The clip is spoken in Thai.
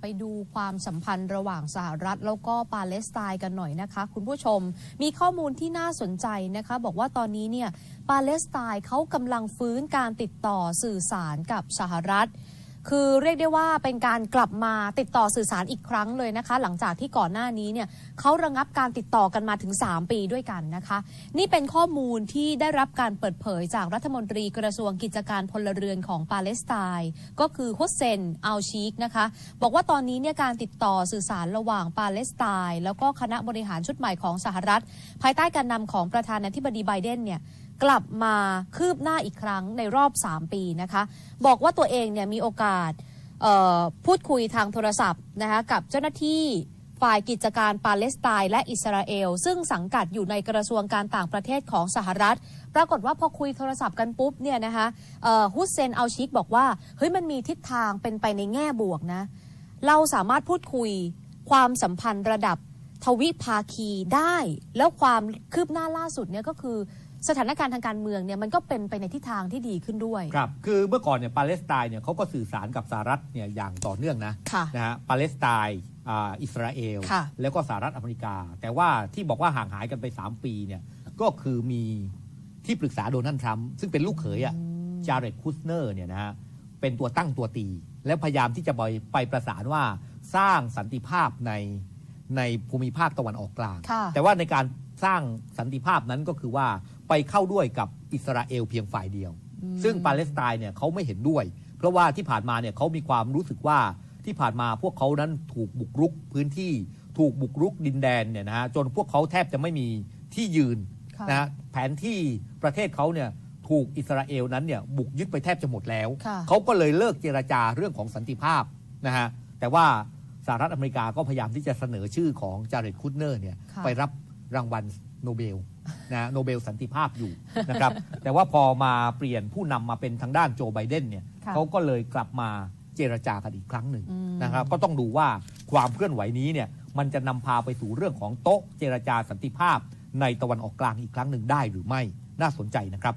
ไปดูความสัมพันธ์ระหว่างสหรัฐ แล้วก็ปาเลสไตน์กันหน่อยนะคะ คุณผู้ชมมีข้อมูลที่น่าสนใจนะคะ บอกว่าตอนนี้เนี่ยปาเลสไตน์เขากำลังฟื้นการติดต่อสื่อสารกับสหรัฐ คือเรียกได้ว่าเป็นการกลับมาติดต่อสื่อสารอีกครั้งเลยนะคะ หลังจากที่ก่อนหน้านี้เนี่ยเขาระงับการติดต่อกันมาถึง 3 ปีด้วยกันนะคะ นี่เป็นข้อมูลที่ได้รับการเปิดเผยจากรัฐมนตรีกระทรวงกิจการพลเรือนของปาเลสไตน์ก็คือฮุสเซนอัลชีกนะคะ บอกว่าตอนนี้เนี่ยการติดต่อสื่อสารระหว่างปาเลสไตน์แล้วก็คณะบริหารชุดใหม่ของสหรัฐ ภายใต้การนำของประธานาธิบดีไบเดนเนี่ย กลับมาคืบหน้าอีกครั้งในรอบ 3 ปีนะคะ บอกว่าตัวเองเนี่ยมีโอกาสพูดคุยทางโทรศัพท์นะคะกับเจ้าหน้าที่ฝ่ายกิจการปาเลสไตน์และอิสราเอล ซึ่งสังกัดอยู่ในกระทรวงการต่างประเทศของสหรัฐ ปรากฏว่าพอคุยโทรศัพท์กันปุ๊บเนี่ยนะคะฮุสเซนอัลชิกบอกว่าเฮ้ยมันมีทิศทางเป็นไปในแง่บวกนะ เราสามารถพูดคุยความสัมพันธ์ระดับทวิภาคีได้ แล้วความคืบหน้าล่าสุดเนี่ยก็คือ สถานการณ์ทางการเมืองเนี่ยมันก็เป็นไปในทิศทางที่ดีขึ้นด้วย ครับ คือเมื่อก่อนเนี่ยปาเลสไตน์เนี่ยเขาก็สื่อสารกับสหรัฐเนี่ยอย่างต่อเนื่องนะค่ะนะฮะปาเลสไตน์อ่าอิสราเอล ค่ะ แล้วก็สหรัฐอเมริกา แต่ว่าที่บอกว่าห่างหายกันไป 3 ปีเนี่ยก็คือมีที่ปรึกษาโดนัลด์ทรัมป์ซึ่งเป็นลูกเขยอะจาเร็ดคุสเนอร์เนี่ยนะฮะเป็นตัวตั้งตัวตี และพยายามที่จะไปไปประสานว่าสร้างสันติภาพในในภูมิภาคตะวันออกกลาง ค่ะ แต่ว่าในการสร้างสันติภาพนั้นก็คือว่า ไปเข้าด้วยกับอิสราเอลเพียงฝ่ายเดียว ซึ่งปาเลสไตน์เนี่ยเขาไม่เห็นด้วย เพราะว่าที่ผ่านมาเนี่ยเขามีความรู้สึกว่าที่ผ่านมาพวกเขานั้นถูกบุกรุกพื้นที่ถูกบุกรุกดินแดนเนี่ยนะฮะจนพวกเขาแทบจะไม่มีที่ยืนค่ะนะฮะแผนที่ประเทศเขาเนี่ยถูกอิสราเอลนั้นเนี่ยบุกยึดไปแทบจะหมดแล้วค่ะเขาก็เลยเลิกเจรจาเรื่องของสันติภาพนะฮะแต่ว่าสหรัฐอเมริกาก็พยายามที่จะเสนอชื่อของจาเร็ดคุดเนอร์เนี่ยค่ะไปรับรางวัล โนเบลนะโนเบลสันติภาพอยู่นะครับ แต่ว่าพอมาเปลี่ยนผู้นำมาเป็นทางด้านโจไบเดนเนี่ยค่ะเขาก็เลยกลับมาเจรจากันอีกครั้งหนึ่งอืมนะครับ ก็ต้องดูว่าความเคลื่อนไหวนี้เนี่ยมันจะนำพาไปสู่เรื่องของโต๊ะเจรจาสันติภาพในตะวันออกกลางอีกครั้งหนึ่งได้หรือไม่น่าสนใจนะครับ